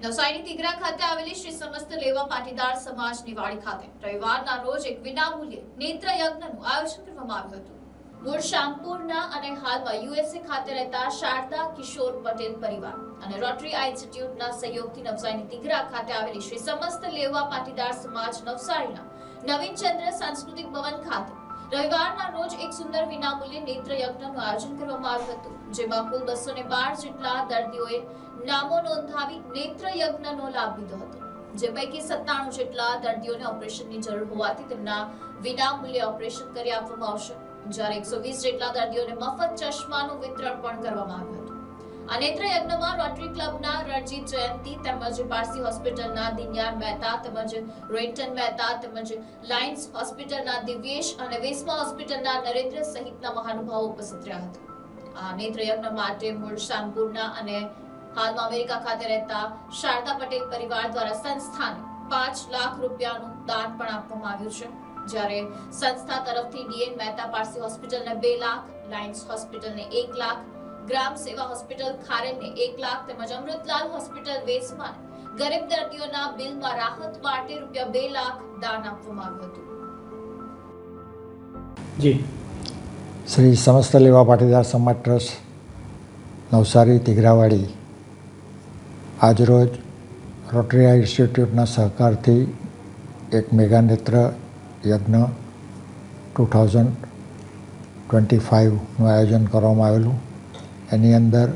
નવસારીની તિગરા ખાતે આવેલી શ્રી સમસ્ત લેવા પાટીદાર સમાજની વાડી ખાતે રવિવારના રોજ એક વિનામૂલ્યે નેત્ર યજ્ઞનું આયોજન કરવામાં આવ્યું હતું. મૂળ શામપુરના અને હાલમાં યુએસએ ખાતે રહેતા શારદા કિશોર પટેલ પરિવાર અને રોટરી ઇન્સ્ટિટ્યૂટના સહયોગથી નવસારીની તિગરા ખાતે આવેલી શ્રી સમસ્ત લેવા પાટીદાર સમાજ નવસારીના નવીનચંદ્ર સાંસ્કૃતિક ભવન ખાતે રવિવારના રોજ એક સુંદર વિનામૂલ્યે નેત્ર યજ્ઞનું આયોજન કરવામાં આવ્યું હતું, જેમાં કુલ બસો બાર જેટલા દર્દીઓએ નામો નોંધાવી નેત્ર યજ્ઞનો લાભ લીધો હતો, જે પૈકી સત્તાણું જેટલા દર્દીઓને ઓપરેશનની જરૂર હોવાથી તેમના વિનામૂલ્યે ઓપરેશન કરી આપવામાં આવશે, જ્યારે એકસો વીસ જેટલા દર્દીઓને મફત ચશ્માનું વિતરણ પણ કરવામાં આવ્યું હતું. આ નેત્ર યજ્ઞમાં રોટરી ક્લબના રણજીત જયંતિ તેમજ પારસી હોસ્પિટલના દિન્યાર મહેતા તેમજ રોઇન્ટન મહેતા તેમજ લાયન્સ હોસ્પિટલના દિવ્યેશ અને વેસ્મા હોસ્પિટલના નરેન્દ્ર સહિતના મહાનુભાવો ઉપસ્થિત રહ્યા હતા. આ નેત્ર યજ્ઞ માટે મૂળ શામપુરના અને હાલમાં અમેરિકા ખાતે રહેતા શારદા પટેલ પરિવાર દ્વારા સંસ્થાને પાંચ લાખ રૂપિયાનું દાન પણ આપવામાં આવ્યું છે, જ્યારે સંસ્થા તરફથી ડીએન મહેતા પારસી હોસ્પિટલને બે લાખ, લાયન્સ હોસ્પિટલને એક લાખ ગ્રામ સેવા હોસ્પિટલ ખારેનને એક લાખ તેમજ અમૃતલાલ હોસ્પિટલ વેસમાં ગરીબ દર્દીઓના બિલમાં રાહત માટે રૂપિયા બે લાખ દાન આપવામાં આવ્યું હતું. જી. શ્રી સમસ્ત લેવા પાટીદાર સમાજ ટ્રસ્ટ નવસારી તિગરાવાડી આજરોજ રોટરીયા ઇન્સ્ટિટ્યૂટના સહકારથી એક મેગા નેત્ર યજ્ઞ ટુ થાઉઝન્ડ ટ્વેન્ટી ફાઇવનું આયોજન કરવામાં આવેલું. એની અંદર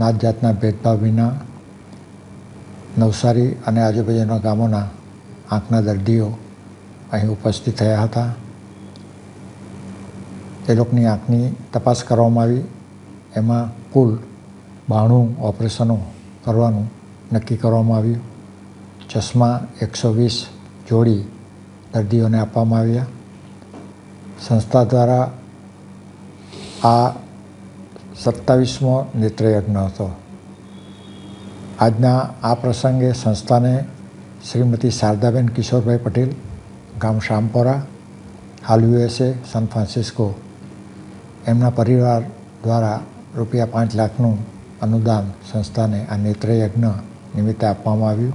નાત જાતના ભેદભાવ વિના નવસારી અને આજુબાજુના ગામોના આંખના દર્દીઓ અહીં ઉપસ્થિત થયા હતા. એ લોકોની આંખની તપાસ કરવામાં આવી. એમાં કુલ બાણું ઓપરેશનો કરવાનું નક્કી કરવામાં આવ્યું. ચશ્મા એકસો વીસ જોડી દર્દીઓને આપવામાં આવ્યા. સંસ્થા દ્વારા આ સત્તાવીસમો નેત્રયજ્ઞ હતો. આજના આ પ્રસંગે સંસ્થાને શ્રીમતી શારદાબેન કિશોરભાઈ પટેલ, ગામ શામપોરા, હાલ યુએસએ સાન ફ્રાન્સિસ્કો, એમના પરિવાર દ્વારા રૂપિયા પાંચ લાખનું અનુદાન સંસ્થાને આ નેત્રયજ્ઞ નિમિત્તે આપવામાં આવ્યું.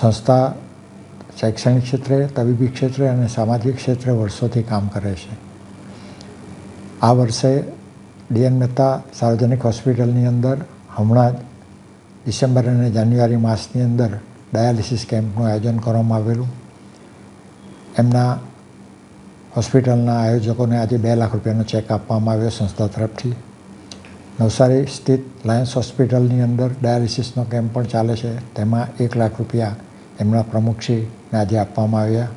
સંસ્થા શૈક્ષણિક ક્ષેત્રે, તબીબી ક્ષેત્રે અને સામાજિક ક્ષેત્રે વર્ષોથી કામ કરે છે. આ વર્ષે ડીએન મહેતા સાર્વજનિક હોસ્પિટલની અંદર હમણાં જ ડિસેમ્બર અને જાન્યુઆરી માસની અંદર ડાયાલિસિસ કેમ્પનું આયોજન કરવામાં આવેલું. એમના હોસ્પિટલના આયોજકોને આજે બે લાખ રૂપિયાનો ચેક આપવામાં આવ્યો સંસ્થા તરફથી. નવસારી સ્થિત લાયન્સ હોસ્પિટલની અંદર ડાયાલિસિસનો કેમ્પ પણ ચાલે છે. તેમાં એક લાખ રૂપિયા એમના પ્રમુખશ્રીને આજે આપવામાં આવ્યા.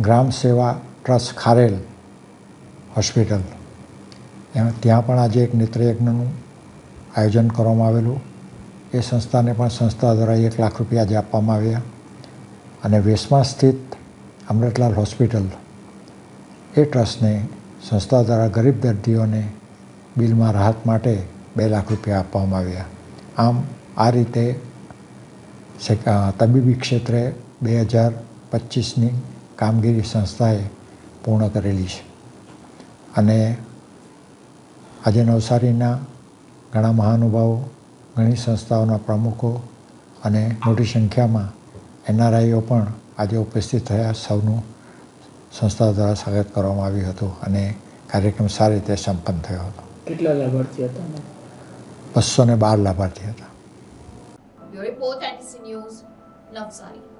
ગ્રામ સેવા ટ્રસ્ટ ખારેલ હોસ્પિટલ. ત્યાં પણ આજે એક નેત્રયજ્ઞનું આયોજન કરવામાં આવેલું. એ સંસ્થાને પણ સંસ્થા દ્વારા એક લાખ રૂપિયા આજે આપવામાં આવ્યા. અને વેસમાં સ્થિત અમૃતલાલ હોસ્પિટલ એ ટ્રસ્ટને સંસ્થા દ્વારા ગરીબ દર્દીઓને બિલમાં રાહત માટે બે લાખ રૂપિયા આપવામાં આવ્યા. આમ, આ રીતે તબીબી ક્ષેત્રે બે હજાર પચીસની કામગીરી સંસ્થાએ પૂર્ણ કરેલી છે. અને આજે નવસારીના ઘણા મહાનુભાવો ઘણી સંસ્થાઓના પ્રમુખો અને મોટી સંખ્યામાં એનઆરઆઈઓ પણ આજે ઉપસ્થિત થયા. સૌનું સંસ્થા દ્વારા સ્વાગત કરવામાં આવ્યું હતું અને કાર્યક્રમ સારી રીતે સંપન્ન થયો હતો. કેટલા લાભાર્થી હતા બસો ને બાર લાભાર્થી હતા. નવસારી.